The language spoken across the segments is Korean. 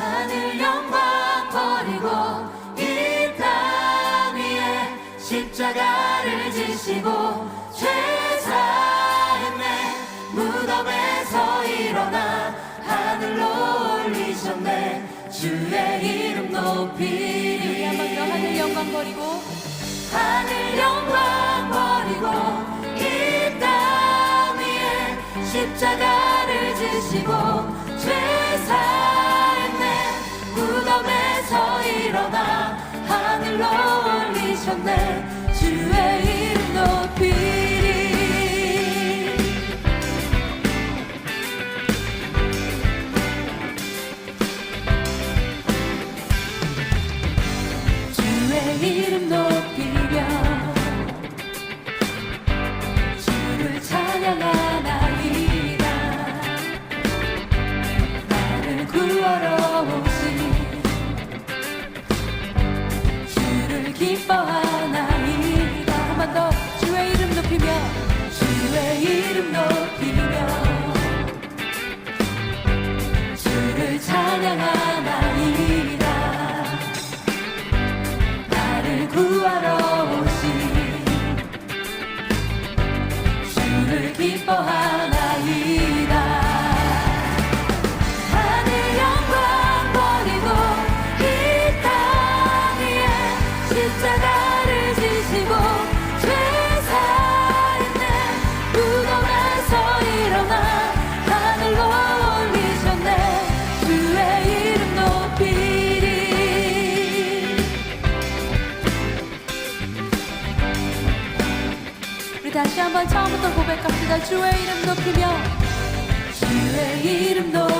하늘 영광 버리고 이 땅 위에 십자가를 지시고 죄사했네. 무덤에서 일어나 하늘로 올리셨네. 주의 이름 높이. 우리 한번 더 하늘 영광 버리고. 하늘 우리 다시 한번 처음부터 고백합시다. 주의 이름 높이며 주의 이름 높이며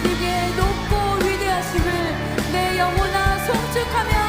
주님의 높고 위대하심을 내 영혼아 송축하며